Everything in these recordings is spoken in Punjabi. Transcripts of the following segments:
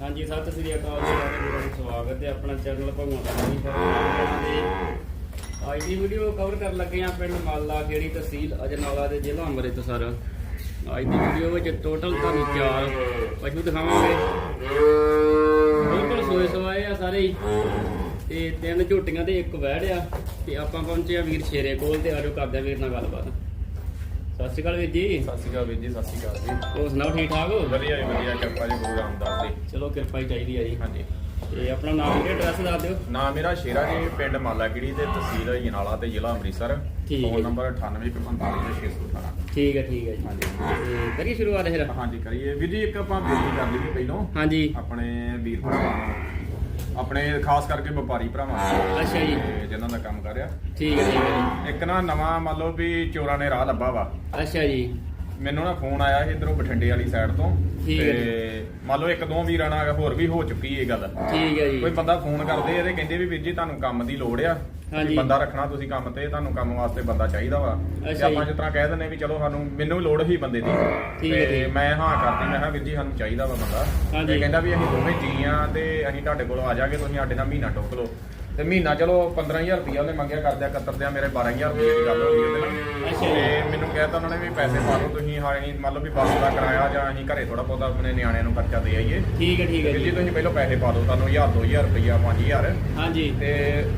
ਹਾਂਜੀ, ਸਤਿ ਸ੍ਰੀ ਅਕਾਲ ਜੀ ਸਾਰੇ ਸਵਾਗਤ ਹੈ ਆਪਣਾ ਚੈਨਲ ਭਗਵਾਨ ਦਾ ਨਹੀਂ ਪਰ ਅੱਜ ਦੀ ਵੀਡੀਓ ਕਵਰ ਕਰਨ ਲੱਗੇ ਆ ਪਿੰਡ ਮਾਲਾ, ਜਿਹੜੀ ਤਹਿਸੀਲ ਅਜਨਾਲਾ ਦੇ ਜ਼ਿਲ੍ਹਾ ਅੰਮ੍ਰਿਤਸਰ। ਅੱਜ ਦੀ ਵੀਡੀਓ ਵਿੱਚ ਟੋਟਲ ਤੁਹਾਨੂੰ ਚਾਰ ਪਸ਼ੂ ਦਿਖਾਵਾਂਗੇ। ਬਿਲਕੁਲ ਸੋਏ ਸਵਾਏ ਆ ਸਾਰੇ ਤੇ ਤਿੰਨ ਝੋਟੀਆਂ ਤੇ ਇੱਕ ਵਹਿੜ ਆ, ਤੇ ਆਪਾਂ ਪਹੁੰਚੇ ਆ ਵੀਰ ਸ਼ੇਰੇ ਕੋਲ ਤੇ ਆਜੋ ਕਰਦੇ ਵੀਰ ਨਾਲ ਗੱਲਬਾਤ। ਸਤਿ ਸ਼੍ਰੀ ਅਕਾਲ ਵੀਰ ਜੀ। ਸਤਿ ਸ਼੍ਰੀ ਅਕਾਲ ਵੀਰ ਜੀ ਸਤਿ ਸ਼੍ਰੀ ਅਕਾਲ ਜੀ। ਹੋਰ ਸੁਣਾਓ ਠੀਕ ਠਾਕ ਹੋ? ਵਧੀਆ ਜੀ ਵਧੀਆ ਕਿਰਪਾ ਜੀ ਗੁਰੂ ਰਾਮਦਾਸ ਦੀ ਚਲੋ ਕਿਰਪਾ ਹੀ ਚਾਹੀਦੀ ਆ ਜੀ। ਹਾਂਜੀ। ਤੇ ਆਪਣਾ ਨਾਮ ਤੇ ਐਡਰੈਸ ਦੱਸ ਦਿਓ। ਨਾਮ ਮੇਰਾ ਸ਼ੇਰਾ ਜੀ ਪਿੰਡ ਮਾਲਾਗਿਰੀ ਤੇ ਤਹਿਸੀਲ ਜਨਾਲਾ ਤੇ ਜ਼ਿਲ੍ਹਾ ਅੰਮ੍ਰਿਤਸਰ। ਠੀਕ ਹੈ ਫੋਨ ਜੀ। ਨੰਬਰ 98454618 ਠੀਕ ਹੈ ਠੀਕ ਹੈ ਜੀ। ਹਾਂਜੀ। ਤੇ ਕਰੀਏ ਸ਼ੁਰੂਆਤ ਫਿਰ? ਹਾਂਜੀ ਕਰੀਏ। ਵੀਰ ਜੀ ਇੱਕ ਆਪਾਂ ਬੇਨਤੀ ਕਰ ਲਈਏ ਪਹਿਲੋਂ। ਹਾਂਜੀ। ਆਪਣੇ ਵੀਰ ਭਰਾਵਾਂ ਨੂੰ ਆਪਣੇ ਖਾਸ ਕਰਕੇ ਵਪਾਰੀ ਭਰਾਵਾਂ ਨੂੰ ਅੱਛਾ ਜੀ। ਤੇ ਜਿਨ੍ਹਾਂ ਦਾ ਕੰਮ ਕਰ ਰਿਹਾ ਠੀਕ ਹੈ ਠੀਕ ਹੈ ਇੱਕ ਨਾ ਨਵਾਂ ਮੰਨ ਲਓ ਵੀ ਚੋਰਾਂ ਨੇ ਰਾਹ ਲੱਭਾ ਵਾ। ਜੀ ਅੱਛਾ ਜੀ। ਮੈਨੂੰ ਨਾ ਫੋਨ ਆਇਆ ਸੀ ਇਧਰੋਂ ਬਠਿੰਡੇ ਵਾਲੀ ਸਾਈਡ ਤੋਂ। ਠੀਕ ਹੈ ਤੇ ਮੰਨ ਲਓ ਇੱਕ ਦੋ ਵੀਰਾਂ ਨਾਲ ਹੋਰ ਵੀ ਹੋ ਚੁੱਕੀ ਇਹ ਗੱਲ। ਠੀਕ ਹੈ ਜੀ। ਕੋਈ ਬੰਦਾ ਫੋਨ ਕਰਦੇ ਆ ਤੇ ਕਹਿੰਦੇ ਵੀ ਵੀਰ ਜੀ ਤੁਹਾਨੂੰ ਕੰਮ ਦੀ ਲੋੜ ਆ। ਹਾਂਜੀ। ਵੀ ਬੰਦਾ ਰੱਖਣਾ ਤੁਸੀਂ ਕੰਮ ਤੇ ਤੁਹਾਨੂੰ ਕੰਮ ਵਾਸਤੇ ਬੰਦਾ ਚਾਹੀਦਾ ਵਾ ਤੇ ਅੱਛਾ ਆਪਾਂ ਜੀ। ਜਿਸ ਤਰ੍ਹਾਂ ਕਹਿ ਦਿੰਦੇ ਵੀ ਚਲੋ ਸਾਨੂੰ ਮੈਨੂੰ ਵੀ ਲੋੜ ਹੀ ਬੰਦੇ ਦੀ ਠੀਕ ਹੈ, ਤੇ ਠੀਕ। ਮੈਂ ਹਾਂ ਕਰਤੀ ਮੈਂ ਕਿਹਾ ਵੀਰ ਜੀ ਸਾਨੂੰ ਚਾਹੀਦਾ ਵਾ ਬੰਦਾ ਹਾਂਜੀ। ਤੇ ਕਹਿੰਦਾ ਵੀ ਅਸੀਂ ਦੋਵੇਂ ਜੀ ਆ ਤੇ ਅਸੀਂ ਤੁਹਾਡੇ ਕੋਲ ਆ ਜਾਾਂਗੇ ਤੁਸੀਂ ਸਾਡੇ ਨਾਲ ਮਹੀਨਾ ਟੋਕ ਲਓ ਤੇ ਮਹੀਨਾ ਚਲੋ 15000 ਰੁਪਇਆ ਉਹਨੇ ਮੰਗਿਆ ਕਰਦਿਆ ਕਤਰਦਿਆ ਮੇਰੇ 12000 ਰੁਪਏ ਦੀ ਗੱਲ ਹੋ ਗਈ ਉਹਦੇ ਨਾਲ ਜੀ। ਤੇ ਮੈਨੂੰ ਕਹਿਤਾ ਉਹਨਾਂ ਨੇ ਵੀ ਪੈਸੇ ਪਾ ਦਿਓ ਤੁਸੀਂ ਹਾਂ ਅਸੀਂ ਮੰਨ ਲਓ ਵੀ ਬੱਸ ਦਾ ਕਿਰਾਇਆ ਜਾਂ ਅਸੀਂ ਘਰੇ ਥੋੜਾ ਬਹੁਤਾ ਆਪਣੇ ਨਿਆਣਿਆਂ ਨੂੰ ਖਰਚਾ ਦੇ ਆਈਏ। ਠੀਕ ਹੈ ਠੀਕ ਹੈ ਵੀਰ ਜੀ ਜੀ। ਤੁਸੀਂ ਪਹਿਲਾਂ ਪੈਸੇ ਪਾ ਦਿਓ ਤੁਹਾਨੂੰ 1000 2000 ਰੁਪਇਆ 5000 ਹਾਂਜੀ। ਤੇ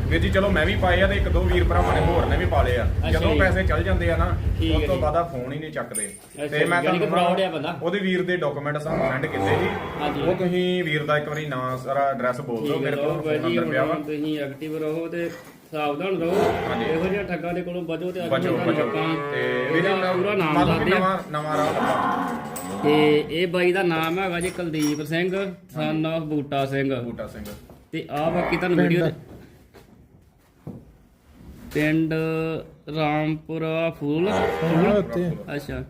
ਵੀਰ ਜੀ ਚਲੋ ਮੈਂ ਵੀ ਪਾਏ ਆ ਤੇ ਇੱਕ ਦੋ ਵੀਰ ਭਰਾਵਾਂ ਨੇ ਹੋਰ ਨੇ ਵੀ ਪਾ ਲਏ ਆ। ਅੱਛਾ ਜਦੋਂ ਜੀ। ਪੈਸੇ ਚੱਲ ਜਾਂਦੇ ਆ ਨਾ ਠੀਕ ਹੈ ਉਸ ਤੋਂ ਜੀ। ਬਾਅਦ ਆ ਫੋਨ ਹੀ ਨਹੀਂ ਚੱਕਦੇ। ਮੈਂ ਯਾਨੀ ਕਿ ਤੁਹਾਨੂੰ fraud ਆ ਬੰਦਾ। ਉਹਦੇ ਵੀਰ ਦੇ ਡਾਕੂਮੈਂਟ ਸਾਨੂੰ ਸੈਂਡ ਕੀਤੇ ਹਾਂਜੀ। ਉਹ ਤੁਸੀਂ ਵੀਰ ਦਾ ਇੱਕ ਵਾਰੀ ਨਾਂ ਸਾਰਾ ਐਡਰੈਸ ਬੋਲ ਦਿਓ ਠੀਕ ਹੈ ਮੇਰੇ ਲਓ ਕੋਲ ਬਾਈ ਫੋਨ ਜੀ ਨੰਬਰ ਪਿਆ ਵਾ। ਹੁਣ ਤੁਸੀਂ ਐਕਟਿਵ ਰਹੋ ਤੇ ਸਾਵਧਾਨ ਰਹੋ। ਇਹੋ ਜਿਹੇ ਠੱਗਾਂ ਦੇ ਕੋਲੋਂ ਬਚੋ ਤੇ ਅੱਜ ਬਚੋ ਬਚੋ। ਆਪਾਂ ਤੇ ਵੀਰ ਪੂਰਾ ਨਾਮ ਮੰਨ ਲਓ ਦੱਸ ਵੀ ਦਿਆਂ। ਨਵਾਂ ਨਵਾਂ ਰਾਹ ਤੇ ਇਹ ਬਾਈ ਦਾ ਨਾਮ ਹੈਗਾ ਜੀ ਕੁਲਦੀਪ ਸਿੰਘ ਸਨ of ਬੂਟਾ ਸਿੰਘ। ਬੂਟਾ ਸਿੰਘ। ਤੇ ਆ ਬਾਕੀ ਤੁਹਾਨੂੰ ਵੀਡੀਓ ਪਿੰਡ। ਰਾਮਪੁਰਾ ਫੂਲ। ਉੱਤੇ ਅੱਛਾ।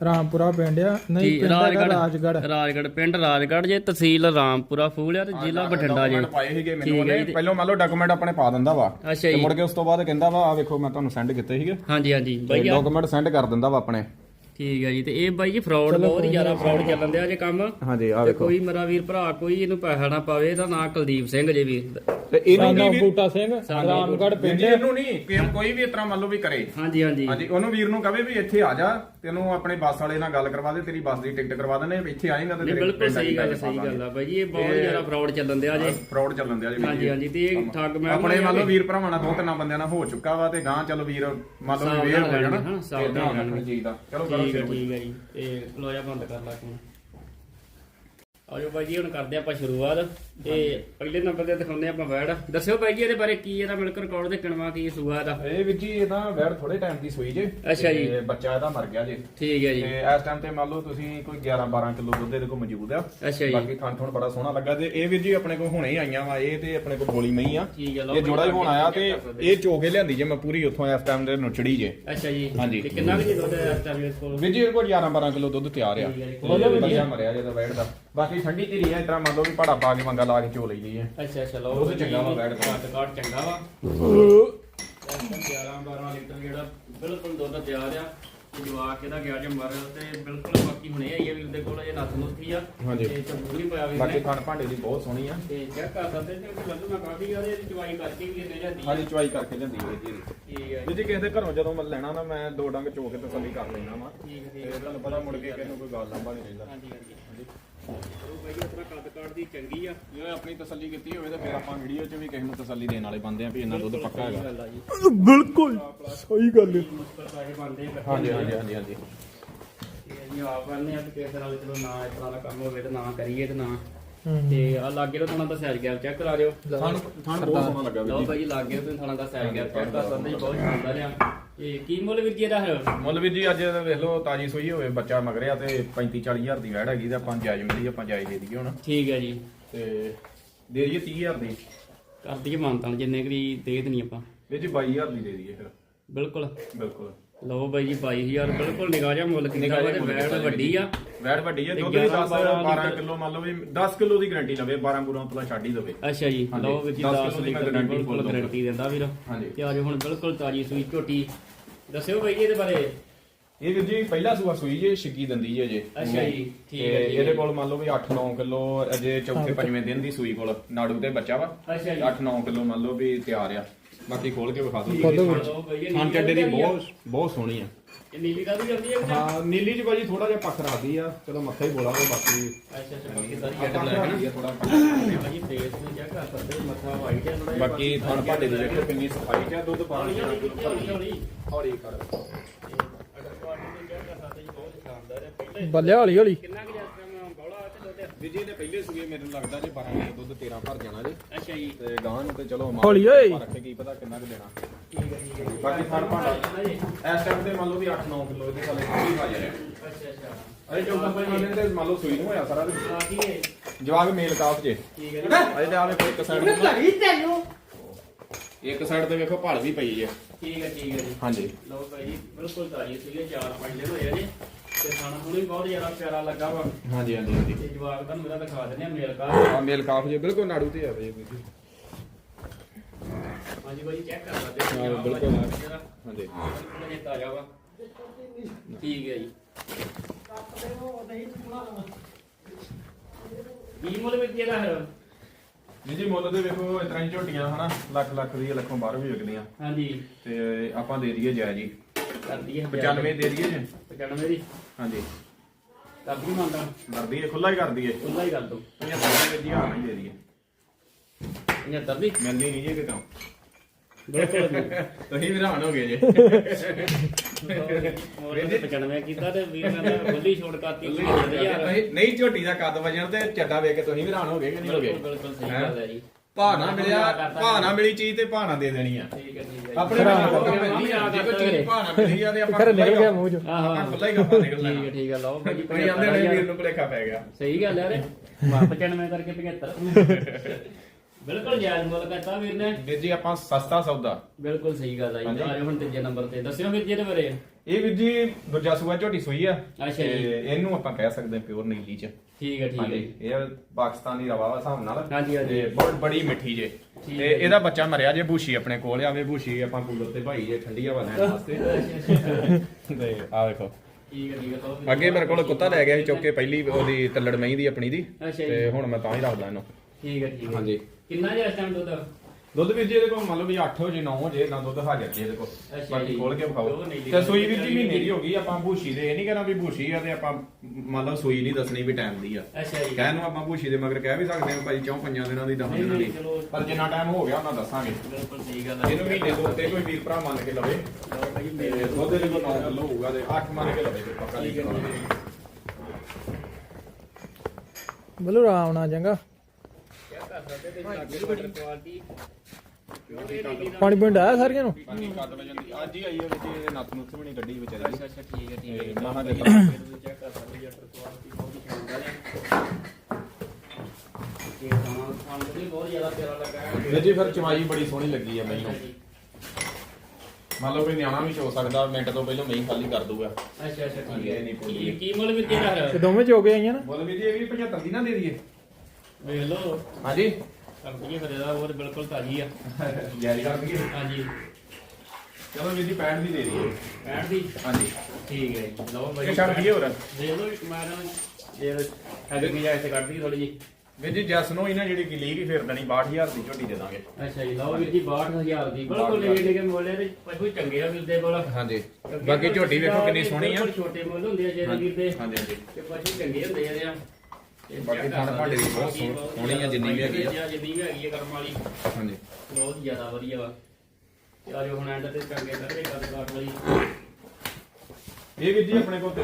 ਰਾਮਪੁਰਾ ਪਿੰਡ ਆ ਨਹੀਂ ਪਿੰਡ ਹੈਗਾ ਰਾਜਗੜ੍ਹ। ਰਾਜਗੜ੍ਹ। ਪਿੰਡ ਰਾਜਗੜ੍ਹ ਜੇ ਤਹਿਸੀਲ ਰਾਮਪੁਰਾ ਫੂਲ ਆ ਤੇ ਜ਼ਿਲ੍ਹਾ ਬਠਿੰਡਾ ਜੀ। ਪਾਏ ਸੀਗੇ ਮੈਨੂੰ ਉਹਨੇ। ਪਹਿਲਾਂ ਮੰਨ ਲਓ ਡਾਕੂਮੈਂਟ ਆਪਣੇ ਪਾ ਦਿੰਦਾ ਵਾ। ਤੇ ਮੁੜ ਕੇ ਉਸ ਤੋਂ ਬਾਅਦ ਕਹਿੰਦਾ ਵਾ ਆ ਵੇਖੋ ਮੈਂ ਤੁਹਾਨੂੰ ਸੈਂਡ ਕੀਤੇ ਸੀਗੇ। ਹਾਂਜੀ ਹਾਂਜੀ ਬਾਈ ਡਾਕੂਮੈਂਟ ਸੈਂਡ ਕਰ ਦਿੰਦਾ ਵਾ ਆਪਣੇ। ਠੀਕ ਹੈ ਜੀ ਤੇ ਇਹ ਬਾਈ ਜੀ ਫਰਾਡ ਬਹੁਤ ਹੀ ਜ਼ਿਆਦਾ ਫਰਾਡ ਚੱਲਣ ਦਿਆ ਜੇ ਕੰਮ। ਹਾਂਜੀ ਆ ਤੇ ਕੋਈ ਮੇਰਾ ਵੀਰ ਭਰਾ ਕੋਈ ਇਹਨੂੰ ਪੈਸਾ ਨਾ ਪਾਵੇ ਇਹਦਾ ਨਾਂ ਕੁਲਦੀਪ ਸਿੰਘ ਜੇ ਵੀਰ। ਤੇ ਇਹਨੂੰ ਵੀ ਬੂਟਾ ਸਿੰਘ ਰਾਮਗੜ੍ਹ ਵੀਰ ਪਿੰਡ। ਇਹਨੂੰ ਨਹੀਂ ਕੋਈ ਵੀ ਇਸ ਤਰ੍ਹਾਂ ਮੰਨ ਲਓ ਵੀ ਕਰੇ। ਹਾਂਜੀ ਹਾਂਜੀ। ਹਾਂਜੀ ਉਹਨੂੰ ਵੀਰ ਨੂੰ ਕਹੇ ਵੀ ਇੱਥੇ ਆ ਜਾ। ਤੈਨੂੰ ਆਪਣੇ ਬੱਸ ਵਾਲੇ ਨਾਲ ਗੱਲ ਕਰਵਾ ਦੇ ਤੇਰੀ ਬੱਸ ਦੀ ਟਿਕਟ ਕਰਵਾ ਦਿੰਦੇ ਇੱਥੇ ਆਏਗਾ ਤੇ ਨਹੀਂ ਬਿਲਕੁਲ ਸਹੀ ਗੱਲ ਸਹੀ ਗੱਲ ਆ ਬਾਈ ਇਹ ਬਹੁਤ ਜ਼ਿਆਦਾ ਫਰਾਡ ਚੱਲਣ ਦਿਆ ਜੇ। ਫਰਾਡ ਚੱਲਣ ਦਿਆ ਜੀ ਹਾਂਜੀ ਹਾਂਜੀ ਤੇ ਇਹ ਠੱਗ ਮੈਂ ਆਪਣੇ ਮੰਨ ਲਓ ਵੀਰ ਭਰਾਵਾਂ ਨਾਲ ਦੋ ਤਿੰਨ ਬੰਦਿਆਂ ਨਾਲ ਹੋ ਚੁੱਕਾ ਵਾ ਤੇ ਗਾਂ ਚਲੋ ਵੀਰ ਮੰਨ ਲਓ ਵੇਰ ਹੋ ਜਾਣਾ ਸਾਵਧਾਨ ਰਹਿਣਾ। ਚਾਹੀਦਾ। ਚਲੋ ਕਰੋ ਠੀਕ ਹੈ ਸ਼ੁਰੂ। ਠੀਕ ਹੈ ਜੀ ਤੇ ਲੋਇਆ ਬੰਦ ਕਰ ਲਾ ਤੂੰ ਆਜੋ ਬਾਈ ਜੀ ਹੁਣ ਕਰਦੇ ਆਪਾਂ ਸ਼ੁਰੂਆਤ। ਤੇ ਪਹਿਲੇ ਨੰਬਰ ਤੇ ਦਿਖਾਉਂਦੇ ਆਪਾਂ ਵੈੜ। ਦੱਸਿਓ ਬਾਈ ਜੀ ਇਹਦੇ ਬਾਰੇ ਕੀ ਇਹਦਾ ਮਿਲਕ ਰਿਕਾਰਡ ਤੇ ਕਿਣਵਾ ਕੀ ਸੂਆ ਦਾ ਇਹ ਵੀਰ ਜੀ ਇਹ ਤਾਂ ਵੈੜ ਥੋੜੇ ਟਾਈਮ ਦੀ ਸੂਈ ਜੇ। ਅੱਛਾ ਜੀ। ਤੇ ਬੱਚਾ ਇਹਦਾ ਮਰ ਗਿਆ ਜੇ। ਠੀਕ ਹੈ ਤੇ ਜੀ ਇਸ ਟਾਈਮ ਤੇ ਮੰਨ ਲਓ ਤੁਸੀਂ ਕੋਈ 11 12 ਕਿਲੋ ਦੁੱਧ ਇਹਦੇ ਕੋਲ ਮੌਜੂਦ ਆ। ਅੱਛਾ ਜੀ। ਬਾਕੀ ਥਣ ਥਣ ਬੜਾ ਸੋਹਣਾ ਲੱਗਾ ਤੇ ਇਹ ਵੀਰ ਜੀ ਆਪਣੇ ਕੋਲ ਹੁਣੇ ਹੀ ਆਈਆਂ ਵਾ ਇਹ ਤੇ ਆਪਣੇ ਕੋਲ ਗੋਲੀ ਮਈ ਆ। ਠੀਕ ਹੈ ਲਓ ਇਹ ਜੋੜਾ ਹੀ ਹੁਣ ਆਇਆ ਤੇ ਇਹ ਚੋਕੇ ਲਿਆਂਦੀ ਜੇ ਮੈਂ ਪੂਰੀ ਉੱਥੋਂ ਇਸ ਟਾਈਮ ਦੇ ਨੁਚੜੀ ਜੇ। ਅੱਛਾ ਜੀ। ਹਾਂਜੀ। ਤੇ ਕਿੰਨਾ ਕੁ ਜੀ ਦੁੱਧ ਹੈ ਇਸ ਟਾਈਮ ਇਸ ਕੋਲ? ਵੀਰ ਜੀ ਇਹ ਕੋਲ 11 12 ਕਿਲੋ ਦੁੱਧ ਤਿਆਰ ਆ। ਠੀਕ ਹੈ ਜੀ। ਵਧੀਆ ਮਰਿਆ ਜੇ ਤਾਂ ਵੈੜ ਦਾ। ਬਾਕੀ ਠੰਡੀ ਧੀਰੀ ਆ ਇਸ ਤਰ੍ਹਾਂ ਮੰਨ ਲਓ ਵੀ ਪੜਾ ਪਾ ਕੇ ਮੰਗਾ ਲਾ ਕੇ ਚੋ ਲਈਦੀ ਹੈ ਅੱਛਾ ਅੱਛਾ ਲਓ ਦੁੱਧ ਚੰਗਾ ਵਾ ਵੈੜ ਦਾ। ਘੱਟ ਘੱਟ ਚੰਗਾ ਵਾ। 11 12 ਲੀਟਰ ਜਿਹੜਾ ਬਿਲਕੁਲ ਦੁੱਧ ਤਿਆਰ ਆ ਤੇ ਜਵਾਕ ਇਹਦਾ ਗਿਆ ਜੇ ਮਰ ਤੇ ਬਿਲਕੁਲ ਬਾਕੀ ਹੁਣੇ ਆਈ ਆ ਵੀਰ ਦੇ ਕੋਲ ਇਹ ਨੱਥ ਨੁੱਥੀ ਆ ਹਾਂਜੀ। ਤੇ ਚੰਬੂ ਨਹੀਂ ਪਾਇਆ ਵੀਰ ਬਾਕੀ ਨੇ ਥਣ ਭਾਂਡੇ ਦੀ ਬਹੁਤ ਸੋਹਣੀ ਆ। ਤੇ ਚੈੱਕ ਕਰ ਸਕਦੇ ਤੇ ਲੱਡੂ ਮੈਂ ਕਾਫੀ ਆ ਇਹਦੀ ਚਵਾਈ ਕਰਕੇ ਵੀ ਲੈ ਜਾਂਦੀ ਆ। ਹਾਂਜੀ ਚੁਆਈ ਕਰਕੇ ਜਾਂਦੀ ਹੈ ਜੀ ਠੀਕ ਹੈ ਵੀਰ ਜੀ ਕਿਸੇ ਦੇ ਘਰੋਂ ਜਦੋਂ ਮੈਂ ਲੈਣਾ ਨਾ ਮੈਂ ਦੋ ਡੰਗ ਚੋ ਕੇ ਤਸੱਲੀ ਕਰ ਲੈਣਾ ਵਾ। ਠੀਕ ਹੈ, ਤੇ ਠੀਕ ਹੈ। ਤੁਹਾਨੂੰ ਪਤਾ ਮੁੜ ਕੇ ਕਿਸੇ ਨੂੰ ਕੋਈ ਗੱਲ ਲੰਬਾ ਨਹੀਂ ਰਹਿੰਦਾ। ਹਾਂਜੀ। ਹਾਂਜੀ। ਦੀ ਚੰਗੀ ਆ। ਜੇ ਆਪਣੀ ਤਸੱਲੀ ਕੀਤੀ ਹੋਵੇ ਤਾਂ ਫਿਰ ਆਪਾਂ ਵੀਡੀਓ 'ਚ ਵੀ ਕਿਸੇ ਨੂੰ ਤਸੱਲੀ ਦੇਣ ਵਾਲੇ ਬੰਦੇ ਆ ਵੀ ਇਹਨਾਂ ਦੁੱਧ ਪੱਕਾ ਹੈਗਾ। ਬਿਲਕੁਲ ਸਹੀ ਗੱਲ ਹੈ। ਹਾਂਜੀ ਹਾਂਜੀ ਹਾਂਜੀ ਹਾਂਜੀ। ਇਹ ਜੀ ਆਪ ਕਰਨੇ ਆ ਤੇ ਕਿਸੇ ਨਾਲ ਚਲੋ ਨਾ ਇਸ ਤਰ੍ਹਾਂ ਦਾ ਕੰਮ ਹੋਵੇ ਤੇ ਨਾ ਕਰੀਏ ਤੇ ਨਾ। ਤੇ ਆ ਲਾਗੇ ਤੋਂ ਥਾਣਾ ਦਾ ਸਾਈਜ਼ ਗੈਪ ਚੈੱਕ ਕਰਾ ਦਿਓ ਥਣ ਥਣ ਬਹੁਤ ਸੋਹਣਾ ਲੱਗਾ ਲਓ ਵੀਰ ਜੀ। ਭਾਈ ਲਾਗੇ ਤੋਂ ਥਾਣਾ ਦਾ ਸਾਈਜ਼ ਗੈਪ ਚੈੱਕ ਕਰ ਸਕਦੇ ਜੀ ਬਹੁਤ ਸ਼ਾਨਦਾਰ ਆ ਇਹ ਕੀ ਮੁੱਲ ਵੀਰ ਜੀ ਇਹਦਾ ਹੈ ਮੁੱਲ ਵੀਰ ਜੀ ਅੱਜ ਵੇਖ ਲਓ ਤਾਜੀ ਸੂਈ ਹੋਵੇ ਬੱਚਾ ਮਗਰਿਆ ਤੇ 35 40 ਹਜ਼ਾਰ ਦੀ ਵੈੜ ਹੈਗੀ ਤੇ ਆਪਾਂ ਜਾਇਜ਼ ਮਿਲੀ ਆਪਾਂ ਜਾਇਜ਼ ਦੇ ਦਈਏ ਹੁਣ। ਠੀਕ ਹੈ ਜੀ। ਤੇ ਦੇ ਦਈਏ 30000 ਦੀ। ਕਰ ਦਈਏ ਜਿੰਨੇ ਕੁ ਦੇ ਦੇਣੀ ਆਪਾਂ। ਵੀਰ ਜੀ 22000 ਦੀ ਦੇ ਦਈਏ ਫਿਰ। ਬਿਲਕੁਲ। ਬਿਲਕੁਲ। ਲਓ ਬਾਈ ਜੀ 22000 ਬਿਲਕੁਲ ਨਿਗਾਹ ਜਾ ਮੁੱਲ ਕੀਤਾ ਵਾ ਤੇ ਵੱਡੀ ਆ। ਵੈੜ ਵੱਡੀ ਤੇ ਦੁੱਧ ਵੀ 10 11 12 ਕਿਲੋ ਮੰਨ ਲਓ ਵੀ 10 ਕਿਲੋ ਦੀ ਗਾਰੰਟੀ ਲਵੇ 12 ਬੁਰਾਂ ਤੋਂ ਛੱਡ ਹੀ ਦਵੇ। ਅੱਛਾ ਜੀ ਲਓ ਜੀ 10 10 ਦੀ ਲੀਟਰ ਦੀ ਬਿਲਕੁਲ ਗਾਰੰਟੀ ਦਿੰਦਾ ਵੀਰ। ਹਾਂਜੀ। ਤੇ ਅੱਜ ਹੁਣ ਬਿਲਕੁਲ ਤਾਜੀ ਸੂਈ ਝੋਟੀ। ਦੱਸਿਓ ਬਾਈ ਜੀ ਇਹਦੇ ਬਾਰੇ। ਇਹ ਵੀਰ ਜੀ ਪਹਿਲਾ ਸੂਆ ਸੂਈ ਜੇ ਛਿੱਕੀ ਦੰਦੀ ਜੇ ਜੇ। ਅੱਛਾ ਜੀ, ਠੀਕ ਤੇ ਹੈ, ਠੀਕ ਹੈ। ਇਹਦੇ ਕੋਲ ਮੰਨ ਲਓ ਵੀ 8-9 ਕਿਲੋ ਅਜੇ ਚੌਥੇ ਪੰਜਵੇਂ ਦਿਨ ਦੀ ਸੂਈ ਕੋਲ ਨਾੜੂ ਤੇ ਬੱਚਾ ਵਾ। ਅੱਛਾ ਜੀ। 8-9 ਕਿਲੋ ਮੰਨ ਲਓ ਵੀ ਤਿਆਰ ਆ। ਬਾਕੀ ਖੋਲ ਕੇ ਵਿਖਾ ਦੂੰ ਖੋਲੋ ਵੀਰ। ਲਓ ਬਈ, ਇਹ ਖਾਣ ਚੱਡੇ ਦੀ ਬਹੁਤ ਬਹੁਤ ਸੋਹਣੀ ਆ। ਇਹ ਨੀਲੀ ਕਾਹਦੀ ਜਾਂਦੀ ਹੈ? ਹਾਂ ਨੀਲੀ ਚ ਭਾਜੀ ਥੋੜਾ ਜਿਹਾ ਪੱਖ ਰੱਖਦੀ ਆ ਚਲੋ ਮੱਥਾ ਹੀ ਬੋਲਾਂਗੇ ਬਾਕੀ ਅੱਛਾ ਅੱਛਾ ਬਾਕੀ ਸਾਰੀ ਬਲੈਕ ਹੈ ਆ ਥੋੜਾ ਭਾਜੀ ਫੇਸ ਨੂੰ ਚੈੱਕ ਕਰ ਸਕਦੇ ਮੱਥਾ ਵਾਈਟ ਹੈ ਥੋੜਾ ਜਿਹਾ ਬਾਕੀ ਥਣ ਭਾਂਡੇ ਦੀ ਦੇਖੋ ਕਿੰਨੀ ਸਫ਼ਾਈ ਚ ਆ, ਦੁੱਧ ਪਾਣੀ ਹੌਲੀ ਹੌਲੀ ਹੌਲੀ ਹੌਲੀ। ਕਰ। ਅਗਰ ਕੁਆਲਿਟੀ ਨੂੰ ਚੈੱਕ ਕਰ ਸਕਦੇ ਜੀ ਬਹੁਤ ਸ਼ਾਨਦਾਰ ਹੈ ਪਹਿਲੇ ਬੱਲਿਆ ਹੌਲੀ ਹੌਲੀ। ਕਿੰਨਾ ਕੁ ਵੀ ਜੀ ਇਹਦੇ ਪਹਿਲੇ ਸੂਏ ਮੈਨੂੰ ਲੱਗਦਾ ਜੀ 12 ਲੀਟਰ ਦੁੱਧ 13 ਭਰ ਜਾਣਾ ਜੀ। ਅੱਛਾ ਜੀ। ਤੇ ਗਾਂ ਨੂੰ ਤੇ ਚਲੋ ਹੌਲੀ ਓਏ। ਰੱਖੇ ਕੀ ਪਤਾ ਕਿੰਨਾ ਕੁ ਦੇਣਾ। ਠੀਕ ਹੈ ਠੀਕ ਹੈ ਬਾਕੀ ਥਣ ਭਾਂਡਾ ਜੀ ਇਸ ਟਾਈਮ ਤੇ ਮੰਨ ਲਓ ਵੀ 8-9 ਕਿਲੋ ਇਹਦੇ ਥੱਲੇ ਸੂਈ ਹਾਜ਼ਰ ਹੈ ਅੱਛਾ ਅੱਛਾ। ਅਰੇ ਚੌਥਾ ਪੰਜਵਾਂ ਦਿਨ ਤੇ ਮੰਨ ਲਓ ਸੂਈ ਨੂੰ ਹੋਇਆ ਸਾਰਾ ਤੇ ਆ ਕੀ ਹੈ? ਜਵਾਗ ਮੇਲ ਕਾਫ ਜੇ ਠੀਕ ਹੈ ਜੀ। ਅਜੇ ਤੇ ਇੱਕ ਸਾਈਡ ਤੇ ਘੜੀ ਤੈਨੂੰ। ਇੱਕ ਸਾਈਡ ਤੇ ਵੇਖੋ ਭਾਲ ਵੀ ਪਈ ਜੇ ਠੀਕ ਹੈ ਠੀਕ ਹੈ ਜੀ। ਹਾਂਜੀ। ਲਓ ਭਾਈ ਜੀ, ਬਿਲਕੁਲ ਤਾਜੀ ਸੀਗੇ ਚਾਰ ਪੰਜ ਦਿਨ ਹੋਏ ਆ ਜੀ। ਤੇ ਖਾਣਾ ਹੁਣ ਵੀ ਬਹੁਤ ਜ਼ਿਆਦਾ ਪਿਆਰਾ ਲੱਗਾ ਵਾ। ਹਾਂਜੀ ਹਾਂਜੀ ਹਾਂਜੀ। ਤੇ ਜਵਾਬ ਤੁਹਾਨੂੰ ਇਹਦਾ ਦਿਖਾ ਦਿੰਦੇ ਆ ਮੇਲ ਕਾ ਆ ਮੇਲ ਕਾਫ ਜੇ ਬਿਲਕੁਲ ਨਾੜੂ ਤੇ ਆਵੇ ਜੀ ਹਾਂਜੀ ਭਾਈ ਚੈੱਕ ਕਰ ਸਕਦੇ ਹਾਂ, ਹੋ ਬਿਲਕੁਲ। ਜਿਹੜਾ ਹਾਂਜੀ। ਬਿਲਕੁਲ ਜੇ ਤਾਜ਼ਾ ਵਾ। ਠੀਕ ਹੈ ਜੀ। ਕੀ ਮੁੱਲ ਵਿੱਚ ਇਹਦਾ ਹੈ ਜੀ ਜੀ ਮੁੱਲ ਦੇ ਵੇਖੋ ਇਸ ਤਰ੍ਹਾਂ ਹੀ ਝੋਟੀਆਂ ਹਨਾ ਲੱਖ ਲੱਖ ਦੀ ਲੱਖੋਂ ਬਾਹਰ ਵੀ ਵਿਕਦੀਆਂ। ਹਾਂਜੀ। ਤੇ ਆਪਾਂ ਦੇ ਦਈਏ ਜੈ ਜੀ ਕਰਦੀ ਹੈ 95 ਦੇ ਦਈਏ ਜੀ। 95 ਦੀ। ਹਾਂਜੀ। ਕਰਦੀ ਮੰਨਦਾ ਕਰਦੀ ਏ ਖੁੱਲਾ ਹੀ ਕਰ ਦਈਏ ਉਹਦਾ ਹੀ ਕਰ ਦੋ। 75 ਦੇ ਜੀ ਹਾਂ ਨਹੀਂ ਦੇ ਦਈਏ। 75 ਦੀ। ਮਿਲਦੀ ਨਹੀਂ ਜੀ ਕਿਤੋਂ। ਬਿਲਕੁਲ ਤੁਸੀਂ ਵੀ ਹੈਰਾਨ ਹੋ ਗਏ ਜੀ। ਹੋਰ ਇਹਦੇ 95 ਕੀਤਾ ਤੇ ਵੀਰ ਕਹਿੰਦਾ ਖੁੱਲੀ ਛੋੜ ਕਰਤੀ ਯਾਰ ਨਹੀਂ ਝੋਟੀ ਦਾ ਕੱਦ ਵਜਣ ਤੇ ਚੱਡਾ ਵੇਖ ਕੇ ਤੁਸੀਂ ਵੀ ਹੈਰਾਨ ਹੋ ਗਏ ਕਿ ਨਹੀਂ ਹੋ ਗਏ। ਬਿਲਕੁਲ ਸਹੀ ਗੱਲ ਹੈ ਜੀ। ਨਾ ਮਿਲਿਆ ਨਾ ਮਿਲੀ ਚੀਜ਼ ਤੇ ਨਾ ਦੇ ਦੇਣੀ ਆ। ਠੀਕ ਹੈ ਠੀਕ ਹੈ। ਆਪਣੇ। ਨਾਲ ਕੋਈ ਮਿਲਦੀ ਆ ਜੇ ਕੋਈ ਚੀਜ਼ ਨਾ ਮਿਲੀ ਆ ਤੇ ਆਪਾਂ ਖਰੇ ਨਿਕਲ ਗਿਆ ਮੂੰਹ ਚੋਂ। ਆਹੋ ਆਪਾਂ ਖੁੱਲਾ ਹੀ ਗੱਪਾ ਨਿਕਲ ਠੀਕ ਹੈ ਲੈਣਾ ਠੀਕ ਹੈ ਲਓ ਭਾਜੀ ਕੋਈ ਆਂਦੇ ਨੇ ਵੀਰ ਨੂੰ ਭੁਲੇਖਾ ਪੈ ਗਿਆ। ਸਹੀ ਗੱਲ ਹੈ ਰੇ। 95 ਕਰਕੇ 75 ਬਿਲਕੁਲ ਜਾਇਜ਼ ਮੁੱਲ ਕਰਤਾ ਵੀਰ ਨੇ। ਵੀਰ ਜੀ ਆਪਾਂ ਸਸਤਾ ਸੌਦਾ। ਬਿਲਕੁਲ ਸਹੀ ਗੱਲ ਹਾਂਜੀ। ਆਜੋ ਹੁਣ ਤੀਜੇ ਨੰਬਰ ਤੇ। ਦੱਸਿਓ ਵੀਰ ਜੀ ਇਹਦੇ ਬਾਰੇ। ਇਹ ਵੀਰ ਜੀ ਦੂਜਾ ਸੂਆ ਝੋਟੀ ਸੂਈ ਆ। ਅੱਛਾ ਜੀ। ਇਹਨੂੰ ਆਪਾਂ ਕਹਿ ਸਕਦੇ ਹਾਂ ਪਿਓਰ ਨੀਲੀ ਚ। ਠੀਕ ਹੈ ਠੀਕ ਹੈ। ਹਾਂਜੀ ਇਹ ਪਾਕਿਸਤਾਨੀ ਰਵਾ ਵਾ ਹਿਸਾਬ ਨਾਲ। ਹਾਂਜੀ, ਹਾਂਜੀ। ਤੇ ਬਹੁਤ ਬੜੀ ਮਿੱਠੀ ਜੇ। ਠੀਕ ਤੇ ਹੈ। ਇਹਦਾ ਬੱਚਾ ਮਰਿਆ ਜੇ ਬੂਸ਼ੀ ਆਪਣੇ ਕੋਲ ਆਵੇ ਬੂਸ਼ੀ ਆਪਾਂ ਕੂਲਰ ਤੇ ਭਾਈ ਜੇ ਠੰਡੀ ਹਵਾ ਲੈਣ ਵਾਸਤੇ। ਤੇ ਆ ਵੇਖੋ। ਠੀਕ ਹੈ ਠੀਕ ਹੈ ਲਓ ਵੀਰ। ਅੱਗੇ ਮੇਰੇ ਕੋਲ ਕੁੱਤਾ ਲੈ ਗਿਆ ਸੀ ਚੁੱਕ ਕੇ ਪਹਿਲੀ ਉਹਦੀ ਤੱਲੜ ਮਹੀਂ ਦੀ ਆਪਣੀ ਦੀ। ਅੱਛਾ ਜੀ। ਤੇ ਹੁਣ ਮੈਂ ਤਾਂ ਹੀ ਰੱਖਦਾ ਇਹਨੂੰ। ਠੀਕ ਹੈ ਠੀਕ ਹੈ। ਹਾਂਜੀ। ਕਿੰਨਾ ਜਿਹਾ ਇਸ ਟਾਈਮ ਦੁੱਧ? ਦੁੱਧ ਵੀਰ ਜੀ ਇਹਦੇ ਕੋਲ ਮੰਨ ਲਓ ਵੀ 8 ਹੋ ਜੇ 9 ਹੋ ਜੇ ਨਾ ਦੁੱਧ ਹਾਜ਼ਰ ਜੀ ਇਹਦੇ ਕੋਲ। ਅੱਛਾ ਬਾਕੀ ਜੀ। ਖੋਲ ਕੇ ਵਿਖਾਓ। ਉਹ ਨਹੀਂ ਤੇ ਸੂਈ ਵੀਰ ਜੀ ਮਹੀਨੇ ਦੀ ਹੋ ਗਈ ਆਪਾਂ ਭੂਸ਼ੀ ਦੇ ਇਹ ਨਹੀਂ ਕਹਿਣਾ ਵੀ ਭੂਸ਼ੀ ਆ ਤੇ ਆਪਾਂ ਮੰਨ ਲਓ ਸੂਈ ਨਹੀਂ ਦੱਸਣੀ ਵੀ ਟਾਈਮ ਦੀ ਆ। ਅੱਛਾ ਜੀ। ਕਹਿਣ ਨੂੰ ਆਪਾਂ ਭੂਸ਼ੀ ਦੇ ਮਗਰ ਕਹਿ ਵੀ ਸਕਦੇ ਹਾਂ ਭਾਈ ਚੌਂ ਪੰਜਾਂ ਦਿਨਾਂ ਦੀ ਦਸਾਂ ਨਹੀਂ, ਦਿਨਾਂ ਦੀ। ਨਹੀਂ, ਚਲੋ। ਪਰ ਜਿੰਨਾ ਟਾਈਮ ਹੋ ਗਿਆ ਉਹਨਾਂ ਦੱਸਾਂਗੇ। ਬਿਲਕੁਲ ਸਹੀ ਗੱਲ ਇਹਨੂੰ ਮਹੀਨੇ ਤੋਂ ਉੱਤੇ ਕੋਈ ਵੀਰ ਭਰਾ ਮੰਨ ਕੇ ਲਵੇ। ਲਓ ਭਾਈ ਤੇ ਮੇਰੇ ਦੁੱਧ ਦੇ ਕੋਲ 9 ਕਿਲੋ ਹੋਊਗਾ ਤੇ 8 ਮੰਨ ਕੇ ਲਵੇ ਤੇ ਪੱਕਾ ਠੀਕ ਹੈ ਨਹੀਂ ਠੀਕ ਹੈ। ਬਲੂ ਨਾਲ ਚੰਗਾ ਕਿਆ ਕਰ ਸਕਦੇ ਤੇ ਬੜੀ ਕੁਆਲਿਟੀ ਪਾਣੀ ਪਿੰਡ ਆਇਆ ਸਾਰੀਆਂ ਨੂੰ? ਦੀ ਅੱਜ ਹੀ ਆਈ ਹੈ ਵਿੱਚ ਇਹ ਨੱਥ ਨੁੱਥ ਵੀ ਨਹੀਂ ਗੱਡੀ ਵਿਚਾਰੀ। ਅੱਛਾ ਅੱਛਾ ਠੀਕ ਹੈ ਠੀਕ ਹੈ। ਮਹਾਂ ਤੁਸੀਂ ਚੈੱਕ ਕਰ ਸਕਦੇ ਜੀ ਅਟਰ ਕੁਆਲਿਟੀ ਬਹੁਤ ਹੀ। ਸ਼ਾਨਦਾਰ ਹੈ ਵੀ ਬਹੁਤ ਜ਼ਿਆਦਾ ਪਿਆਰਾ ਲੱਗਾ ਹੈ ਵੀਰ ਜੀ ਫਿਰ ਚਵਾਈ ਬੜੀ ਸੋਹਣੀ ਲੱਗੀ ਆ ਮੈਨੂੰ। ਲਓ ਕੋਈ ਨਿਆਣਾ ਵੀ ਚੋ ਸਕਦਾ ਮਿੰਟ ਤੋਂ ਪਹਿਲਾਂ ਮਹੀਂ ਖਾਲੀ ਕਰ ਦੂਗਾ ਅੱਛਾ ਅੱਛਾ ਠੀਕ ਇਹ ਨਹੀਂ ਹੈ ਭੁੱਲੀ। ਕੀ ਮੁੱਲ ਵੀ ਤੇਰਾ ਤੇ ਹੈ ਦੋਵੇਂ ਚੋ ਗਏ ਆਈਆਂ ਨਾ? ਬੋਲ ਵੀ ਜੀ ਇਹ ਵੀ 75 ਦੀ ਨਾ ਦੇ ਦਈਏ। ਵੇਖ ਲਓ। ਹਾਂਜੀ। ਫਿਰ ਇਹਦਾ ਉਹ ਬਿਲਕੁਲ ਤਾਜ਼ੀ ਆ। ਜਾਰੀ ਕਰ ਦਈਏ ਹਾਂਜੀ। ਚਲੋ ਵੀਰ ਜੀ 65 ਦੀ ਦੇ ਦਈਏ 65 ਦੀ ਹਾਂਜੀ। ਠੀਕ ਹੈ ਜੀ। ਲਓ ਇਹ ਛੱਡ ਦਈਏ ਹੋਰ? ਦੇ ਲਓ ਅੱਗੇ ਵੀ ਜਾ ਕੇ ਕੱਢ ਦੀ ਥੋੜੀ ਜੀ ਵੀਰ ਜੀ ਜੈਸ ਨੂੰ ਇਹਨਾਂ ਜਿਹੜੀ ਕਿ ਲੀਗ ਫੇਰ ਦੇਣੀ 62000 ਦੀ ਝੋਟੀ ਦੇ ਦਾਂਗੇ। ਅੱਛਾ ਜੀ ਲਓ ਵੀਰ ਜੀ 62000 ਦੀ। ਬਿਲਕੁਲ ਨੇੜੇ ਨੇੜੇ ਮੁੱਲ ਦੇ ਪਸ਼ੂ ਚੰਗੇ ਆ ਵੀਰ ਦੇ ਕੋਲ। ਹਾਂਜੀ। ਬਾਕੀ ਝੋਟੀ ਵੇਖੋ ਕਿੰਨੀ ਸੋਹਣੀ ਆ। ਛੋਟੇ ਮੁੱਲ ਹੁੰਦੇ ਆ ਜਿਹੜੇ ਵੀਰ ਦੇ। ਹਾਂਜੀ ਹਾਂਜੀ। ਤੇ ਪਸ਼ੂ ਚੰਗੇ ਹੁੰਦੇ ਆ। ਬਾਕੀ ਥਣ ਭਾਂਡੇ ਦੀ ਬਹੁਤ ਸੋਹਣੀ- ਸੋਹਣੀ ਆ ਜਿੰਨੀ ਵੀ ਹੈਗੀ ਆ। ਜਿੰਨੀ ਵੀ ਹੈਗੀ ਆ ਕਰਮ ਵਾਲੀ। ਹਾਂਜੀ। ਬਹੁਤ ਜ਼ਿਆਦਾ ਵਧੀਆ ਵਾ। ਤੇ ਆਜੋ ਹੁਣ ਐਂਡ ਤੇ ਚੰਗੇ ਕਰਦੇ ਕੱਦ ਕਾਟ ਵਾਲੀ। ਇਹ ਵੀਰ ਜੀ ਆਪਣੇ ਕੋਲ ਤੇ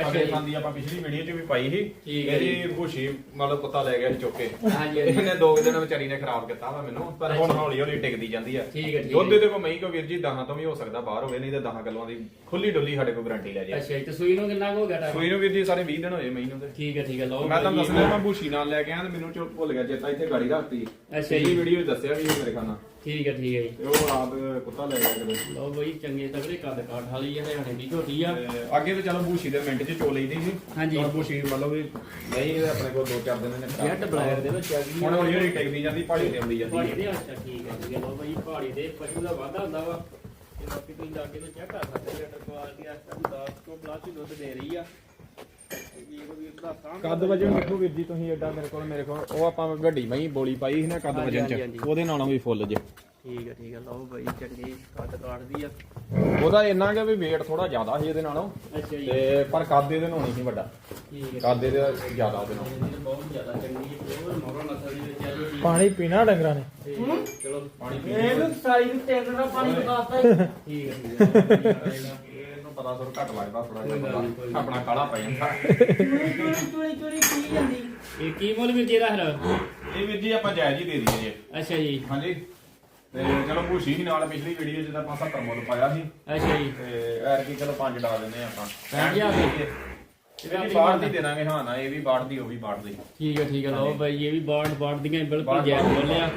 ਅੱਗੇ ਜੀ। ਖਾਂਦੀ ਆਪਾਂ ਪਿਛਲੀ ਵੀਡੀਓ 'ਚ ਵੀ ਪਾਈ ਸੀ। ਠੀਕ ਹੈ ਜੀ। ਇਹਦੀ ਭੂਸ਼ੀ ਮਤਲਬ ਕੁੱਤਾ ਲੈ ਗਿਆ ਸੀ ਚੁੱਕ ਕੇ। ਹਾਂਜੀ ਹਾਂਜੀ। ਇਹਨੇ ਦੋ ਕੁ ਦਿਨ ਵਿਚਾਰੀ ਨੇ ਖਰਾਬ ਕੀਤਾ ਵਾ ਮੈਨੂੰ ਪਰ ਹੁਣ ਹੌਲੀ ਹੌਲੀ ਟਿਕਦੀ ਜਾਂਦੀ ਆ। ਠੀਕ ਹੈ ਠੀਕ ਦੁੱਧ ਹੈ ਦੇ ਕੋ ਕੋ ਵੀਰ ਜੀ ਦਹਾਂ ਤੋਂ ਵੀ ਹੋ ਸਕਦਾ ਬਾਹਰ ਹੋਵੇ ਨਹੀਂ ਤੇ 10 ਕਿਲੋਆਂ ਦੀ ਖੁੱਲੀ ਡੁੱਲੀ ਸਾਡੇ ਕੋਲ ਗਾਰੰਟੀ ਲੈ ਜੇ। ਅੱਛਾ ਜੀ ਤੇ ਸੂਈ ਨੂੰ ਕਿੰਨਾ ਕੁ ਹੋ ਗਿਆ ਟਾਈਮ ਸੂਈ ਨੂੰ ਵੀਰ ਜੀ ਸਾਰੇ 20 ਦਿਨ ਹੋਏ ਮਹੀਂ ਨੂੰ ਤੇ ਠੀਕ ਹੈ ਠੀਕ ਹੈ ਲਓ ਮੈਂ ਜੀ। ਦੱਸਣਾ ਮੈਂ ਭੂਸ਼ੀ ਨਾਲ ਲੈ ਕੇ ਆਇਆ ਤੇ ਮੈਨੂੰ ਚੋ ਭੁੱਲ ਗਿਆ ਚੇਤਾ ਇੱਥੇ ਗਾੜੀ ਰੱਖਤੀ। ਅੱਛਾ ਜੀ। ਜੀ ਵੀਡੀਓ ਦੱਸਿਆ ਵੀ ਮੇਰੇ ਖਾਨਾ ਠੀਕ ਹੈ ਠੀਕ ਹੈ ਜੀ। ਤੇ ਉਹ ਰਾਤ ਕੁੱਤਾ ਲੈ ਗਿਆ ਕਿਤੇ। ਲਓ ਬਈ ਚੰਗੇ ਤਗੜੇ ਕੱਦ ਕਾਠ ਵਾਲੀ ਹੈ ਹਰਿਆਣੇ ਦੀ ਝੋਟੀ ਆ। ਤੇ ਅੱਗੇ ਤੇ ਚਲੋ ਭੂਸ਼ੀ ਦੇ ਮਿੰਟ 'ਚ ਚੋ ਲਈਦੀ ਸੀ। ਹਾਂਜੀ। ਹੁਣ ਭੂਸ਼ੀ ਮਤਲਬ ਵੀ ਨਹੀਂ ਇਹਦੇ ਆਪਣੇ ਕੋਲ ਦੋ ਚਾਰ ਦਿਨ ਨੇ ਖਰਾਬ ਜੈਟ ਬਲੈਕ ਦੇ ਵਿੱਚ ਆ ਗਈ ਹੁਣ ਹੌਲੀ ਹੌਲੀ ਟਿਕਦੀ ਜਾਂਦੀ ਪਹਾੜੀ ਤੇ ਆਉਂਦੀ ਜਾਂਦੀ ਪਹਾੜੀ ਹੈ ਦੇ ਅੱਛਾ ਠੀਕ ਹੈ ਠੀਕ ਹੈ। ਲਓ ਬਈ ਪਹਾੜੀ ਦੇ ਪਸ਼ੂ ਦਾ ਵਾਧਾ ਹੁੰਦਾ ਵਾ। ਤੇ ਬਾਕੀ ਤੁਸੀਂ ਜਾ ਕੇ ਤੇ ਚੈੱਕ ਕਰ ਸਕਦੇ ਜੀ ਅਡਰ ਕੁਆਲਿਟੀ ਇਸ ਟਾਈਮ 10 ਤੋਂ ਪਲੱਸ ਦੁੱਧ ਦੇ ਰਹੀ ਆ ਵੀਰ ਵੀਰ ਦਾ ਸਾਹਮਣੇ ਕੱਦ ਵਜਨ ਦੇਖੋ ਵੀਰ ਜੀ ਤੁਸੀਂ ਐਡਾ ਮੇਰੇ ਕੋਲ ਮੇਰੇ ਕੋਲ। ਉਹ ਆਪਾਂ ਵੱਡੀ ਮਹੀਂ ਬੋਲੀ ਪਾਈ ਸੀ ਨਾ ਕੱਦ ਹਾਂਜੀ, ਵਜਨ ਹਾਂਜੀ, ਹਾਂਜੀ। ਚ ਉਹਦੇ ਨਾਲੋਂ ਵੀ ਫੁੱਲ ਜੇ। ਠੀਕ ਹੈ ਠੀਕ ਹੈ। ਲਓ ਬਾਈ ਚੰਗੀ ਕੱਦ ਕਾਟਦੀ ਆ। ਉਹਦਾ ਇੰਨਾ ਕਿ ਵੀ weight ਥੋੜਾ ਜ਼ਿਆਦਾ ਸੀ ਇਹਦੇ ਨਾਲੋਂ। ਅੱਛਾ ਜੀ। ਤੇ ਪਰ ਕੱਦ ਇਹਦੇ ਨਾਲੋਂ ਨਹੀਂ ਸੀ ਵੱਡਾ। ਠੀਕ ਹੈ। ਕੱਦ ਇਹਦੇ ਜ਼ਿਆਦਾ ਉਹਦੇ ਨਾਲੋਂ। ਬਹੁਤ ਜ਼ਿਆਦਾ ਚੰਗੀ ਹੈ। ਪਿਓਰ ਮੋਹਰਾ ਨਸਲ ਦੀ ਵਿੱਚ ਆ ਜੀ। ਪਾਣੀ ਪੀਣਾ ਡੰਗਰਾਂ ਨੇ। ਚਲੋ। ਪਾਣੀ ਪੀ ਇਹਨੂੰ ਸਾਈ ਨੂੰ ਤੇਲ ਦਾ ਪਾਣੀ ਪਕਾਤਾ ਠੀਕ ਹੈ ਠੀਕ ਹੈ। ਇਹਨੂੰ ਪਤਾ ਥੋੜਾ ਘੱਟ ਲੱਗਦਾ ਥੋੜਾ ਜਿਹਾ ਆਪਣਾ ਕਾਲਾ ਪੈ ਜਾਂਦਾ। ਚੂੜੀ ਚੂੜੀ ਚੂੜੀ ਪੀ ਜਾਂਦੀ। ਇਹ ਕੀ ਮੁੱਲ ਵੀਰ ਜੀ ਇਹਦਾ ਫਿਰ ਇਹ ਵੀਰ ਜੀ ਆਪਾਂ ਜਾਇਜ਼ ਹੀ ਦੇ ਦਈਏ ਜੀ। ਅੱਛਾ ਜੀ। ਹਾਂਜੀ। ਤੇ ਚਲੋ ਭੂਸੀ ਸੀ ਨਾਲ ਪਿਛਲੀ ਵੀਡੀਓ 'ਚ ਤਾਂ ਆਪਾਂ 70 ਮੁੱਲ ਪਾਇਆ ਸੀ। ਅੱਛਾ ਜੀ। ਤੇ ਐਰ ਕੀ ਚਲੋ ਪੰਜ ਡਾ ਦਿੰਦੇ ਆ ਆਪਾਂ। ਪੰਜ ਹਜ਼ਾਰ ਦੀ? ਇਹ ਵੀ ਬਾਹਰ ਦੀ ਦੇ ਦਾਂਗੇ ਹਾਂ ਨਾ ਇਹ ਵੀ ਬਾਹਰ ਦੀ ਉਹ ਵੀ ਦੀ ਠੀਕ ਹੈ ਠੀਕ ਹੈ ਲਓ ਬਾਈ ਇਹ ਵੀ ਬਾੜ ਬਾੜ ਦੀਆਂ ਬਿਲਕੁਲ ਬਾਹਰ ਬੋਲਿਆ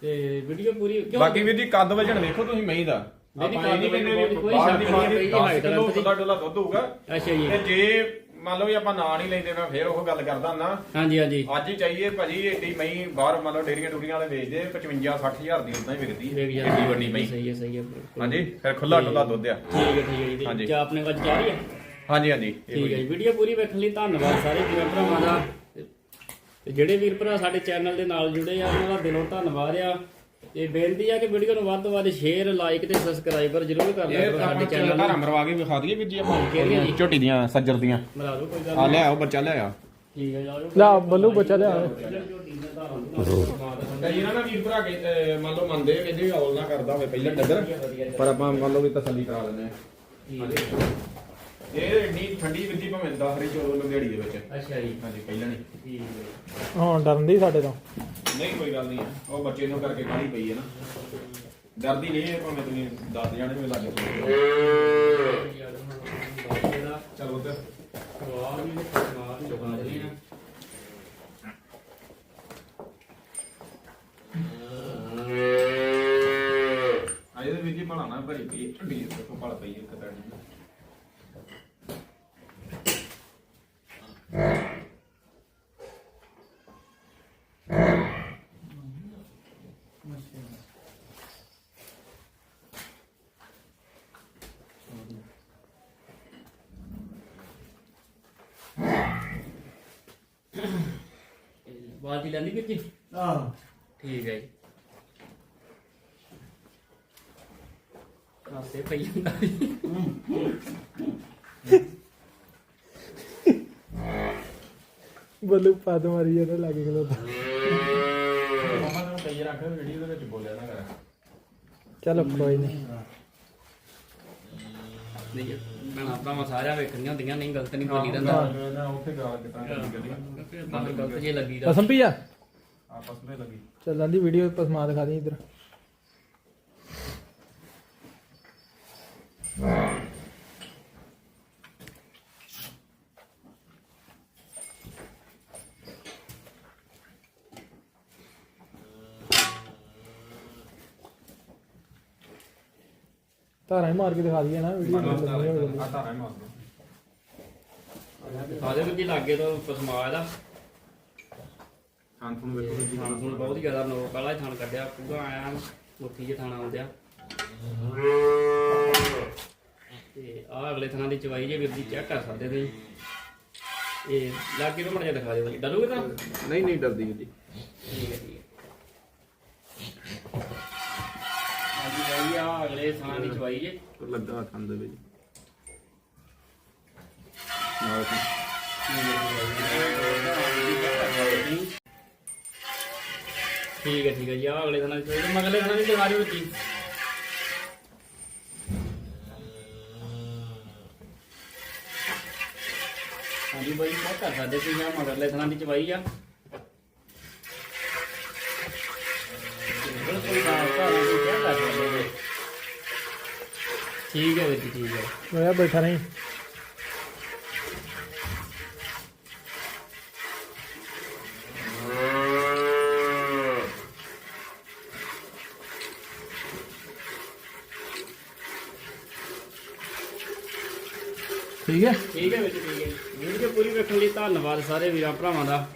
ਤੇ ਵੀਡੀਓ ਪੂਰੀ ਕਿਉਂ ਬਾਕੀ ਵੀਰ ਜੀ ਕੱਦ ਵਜਣ ਵੇਖੋ ਤੁਸੀਂ ਮਹੀਂ ਦਾ। ਨਹੀਂ, ਨਹੀਂ, ਆਪਾਂ ਇਹ ਨਹੀਂ ਕਹਿੰਦੇ ਵੀ ਕੋਈ ਬਾਹਰ ਦੀ ਸ਼ੱਕ ਬਾਹਰ ਨਹੀਂ ਦੀ ਹੈ, 10 height ਕਿਲੋ। ਡੋਲਾ ਡੋਲਾ ਦੁੱਧ ਹੋਊਗਾ। ਅੱਛਾ ਜੀ। ਤੇ ਜੇ ਮੰਨ ਲਓ ਵੀ ਆਪਾਂ ਨਾਂ ਨਹੀਂ ਲੈਂਦੇ ਮੈਂ ਫੇਰ ਉਹ ਗੱਲ ਕਰਦਾ ਨਾ ਹਾਂਜੀ ਹਾਂਜੀ। ਅੱਜ ਹੀ ਚਾਹੀਏ ਭਾਜੀ ਏਡੀ ਮਹੀਂ ਬਾਹਰ ਮੰਨ ਲਓ ਡੇਰੀਆਂ ਡੂਰੀਆਂ ਵਾਲੇ ਵੇਚਦੇ 55 60000 ਦੀ ਉਦਾਂ ਹੀ ਵਿਕਦੀ। ਵੇਖ ਏਡੀ ਵੱਡੀ ਮਹੀਂ। ਸਹੀ ਹੈ ਸਹੀ ਹੈ ਬਿਲਕੁਲ। ਹਾਂਜੀ ਫਿਰ ਖੁੱਲਾ ਡੁੱਲਾ ਦੁੱਧ ਆ। ਠੀਕ ਹੈ ਠੀਕ ਹੈ ਜੀ। ਹਾਂਜੀ। ਤੇ ਆਪਣੇ ਕੋਲ ਜਾ ਰਹੀ ਹੈ? ਹਾਂਜੀ ਹਾਂਜੀ ਇਹੋ ਠੀਕ ਹੈ। ਜੀ। ਵੀਡੀਓ ਪੂਰੀ ਵੇਖਣ ਲਈ ਧੰਨਵਾਦ ਸਾਰੇ ਵੀਰਾਂ ਭਰਾਵਾਂ ਦਾ। ਤੇ ਜਿਹੜੇ ਵੀਰ ਭਰਾ ਸਾਡੇ ਚੈਨਲ ਦੇ ਨਾਲ ਜੁੜੇ ਆ ਉਹਨਾਂ ਦਾ ਦਿਲੋਂ ਧੰਨਵਾਦ ਆ। ਤੇ ਬੇਨਤੀ ਆ ਕਿ ਵੀਡੀਓ ਨੂੰ ਵੱਧ ਤੋਂ ਵੱਧ ਸ਼ੇਅਰ ਲਾਈਕ ਤੇ ਸਬਸਕ੍ਰਾਈਬਰ ਜ਼ਰੂਰ ਕਰ ਲਿਆ ਇਹ ਕਰੋ ਆਪਾਂ ਸਾਡੇ ਚੈਨਲ ਨੂੰ। ਮਰਵਾ ਕੇ ਵਿਖਾ ਦਈਏ ਵੀਰ ਜੀ ਆਪਾਂ। ਕਿਹੜੀਆਂ ਜੀ? ਝੋਟੀ ਦੀਆਂ ਸੱਜਰ ਦੀਆਂ। ਮਿਲਾ ਦਿਓ ਕੋਈ ਗੱਲ ਆ ਨਹੀਂ। ਲੈ ਆਓ ਬੱਚਾ ਲੈ ਆ। ਠੀਕ ਹੈ ਜਾਓ। ਲਾ ਬੱਲੂ ਬੱਚਾ ਲਿਆ ਕਈ ਇਹਨਾਂ ਨਾਲ ਵੀਰ ਭਰਾ ਕੇ ਅਹ, ਮੰਨ ਲਓ ਮੰਨਦੇ ਆ, ਕਹਿੰਦੇ ਵੀ ਔਲ ਨਾ ਕਰਦਾ ਹੋਵੇ ਪਹਿਲਾਂ ਡੱਗਰ। ਪਰ ਆਪਾਂ ਮੰਨ ਲਓ ਵੀ ਤਸੱਲੀ ਕਰਾ ਲੈਂਦੇ ਆ। ਇਹ ਏਡੀ ਠੰਡੀ ਵਿੱਧੀ ਭਾਵੇਂ 10 ਰੀ ਚੋਲ ਲੰਗੜੀ ਦੇ ਵਿੱਚ। ਅੱਛਾ ਜੀ। ਹਾਂਜੀ ਪਹਿਲਾਂ ਨਹੀਂ। ਠੀਕ ਹੈ। ਹੁਣ ਡਰਦੀ ਸਾਡੇ ਤੋਂ। ਨਹੀਂ ਕੋਈ ਗੱਲ ਨਹੀਂ। ਉਹ ਬੱਚੇ ਨੂੰ ਕਰਕੇ ਕਾਹਲੀ ਪਈ ਹੈ ਨਾ। ਡਰਦੀ ਨਹੀਂ ਹੈ ਭਾਵੇਂ ਤੁਸੀਂ 10 ਜਾਣੇ ਵੀ ਲੱਗ ਜਾਓ ਚਲੋ ਉੱਧਰ। ਆ ਇਹਦੇ ਵਿੱਚ ਹੀ ਭਲਾਣਾ ਭਰੀ ਪਈ ਹੈ, ਠੰਡੀ ਦੇਖੋ ਭਲ ਪਈ ਹੈ ਇੱਕ ਤਾਂ। ਬਾਲਟੀ ਲੈਂਦੀ ਵੀਰ ਜੀ? ਆਹ। ਠੀਕ ਹੈ ਜੀ। ਕਾਸੇ ਪਈ ਜਾਂਦਾ ਜੀ। ਬੱਲੂ ਪੱਦ ਮਾਰੀ ਜਾਂਦਾ ਲੱਗ ਗਿਆ ਮਮਾ ਨੂੰ ਕਈ ਰੱਖ ਵੀਡੀਓ ਦੇ ਵਿੱਚ ਬੋਲਿਆ ਨਾ ਕਰ। ਚਲੋ ਕੋਈ ਨਹੀਂ ਨਹੀਂ। ਮੈਂ ਭਰਾਵਾਂ ਸਾਰਿਆਂ ਵੇਖਣੀਆਂ ਹੁੰਦੀਆਂ ਨਹੀਂ ਗਲਤ ਨਹੀਂ ਬੋਲੀ ਰਹਿੰਦਾ ਨਾ ਉੱਥੇ ਗਾਲ। ਕਿਤਾ ਫਿਰ ਗਲਤ ਜੇ ਲੱਗੀ ਦਾ ਪਸੰਦ ਆ? ਆਪਸ ਵਿੱਚ ਲੱਗੀ। ਚੱਲਾਂ ਦੀ ਵੀਡੀਓ ਪਸਮਾ ਦਿਖਾ ਦੇ ਇਧਰ। ਧਾਰਾਂ ਹੀ ਮਾਰ ਕੇ ਦਿਖਾ ਦਈਏ ਨਾ ਵੀਡੀਓ ਆ ਲੱਗੀ ਹੋ ਜਾਂਦੀ ਤਾਰਾ ਮਾਰ ਦੋ ਆਦੇ ਵੀ ਲਾਗੇ ਤੋਂ ਪਸਮਾ ਇਹਦਾ ਖਾਨ ਨੂੰ ਵੇਖੋ ਜੀ। ਥਾਣ ਥੂਣ ਬਹੁਤ ਜ਼ਿਆਦਾ ਨੋਕ ਵਾਲਾ ਥਾਣ ਕੱਢਿਆ ਪੂਰਾ ਆਇਆ ਮੁੱਠੀ ਜਿਹਾ ਥਾਣਾ ਆਉਂਦਿਆ। ਤੇ ਆ ਅਗਲੇ ਥਾਂ ਦੀ ਚਵਾਈ ਜੇ ਵੀਰ ਜੀ ਚੈੱਕ ਕਰ ਸਕਦੇ ਤੁਸੀਂ। ਇਹ ਲਾਗੇ ਤੋਂ ਮੜ ਜਾ ਦਿਖਾ ਦਿਓ ਜੀ ਡਰੂਗੇ ਤਾਂ? ਨਹੀਂ ਨਹੀਂ ਡਰਦੀ ਜੀ। ਠੀਕ ਹੈ ਠੀਕ ਆ ਅਗਲੇ ਥਾਂ ਦੀ ਚਵਾਈ ਜੇ ਲੱਗਾ ਖਾਨ ਦੇ ਵਿੱਚ। ਠੀਕ ਹੈ ਠੀਕ ਹੈ ਜੀ ਆ ਅਗਲੇ ਥਾਂ ਦੀ ਚਵਾਈ ਮਗਲੇ ਥਾਂ ਦੀ ਦਿਖਾ ਦਿਓ ਜੀ ਹਾਂਜੀ ਬਾਈ ਚੈੱਕ ਕਰ ਸਕਦੇ ਤੁਸੀਂ ਆ ਮਗਰਲੇ ਥਾਂ ਦੀ ਚਵਾਈ ਆ ਬਿਲਕੁਲ ਸਾਫ਼ ਸਾਫ਼ ਤੁਸੀਂ ਚੈੱਕ ਕਰ ਸਕਦੇ ਜੀ ਠੀਕ ਹੈ ਵੀਰ ਜੀ ਠੀਕ ਹੈ। ਹੋਇਆ ਬੈਠਾ ਨਹੀਂ ਠੀਕ ਹੈ? ਠੀਕ ਹੈ ਵੀਰ ਜੀ ਠੀਕ ਹੈ। ਵੀਡੀਓ ਪੂਰੀ ਵੇਖਣ ਲਈ ਧੰਨਵਾਦ ਸਾਰੇ ਵੀਰਾਂ ਭਰਾਵਾਂ ਦਾ।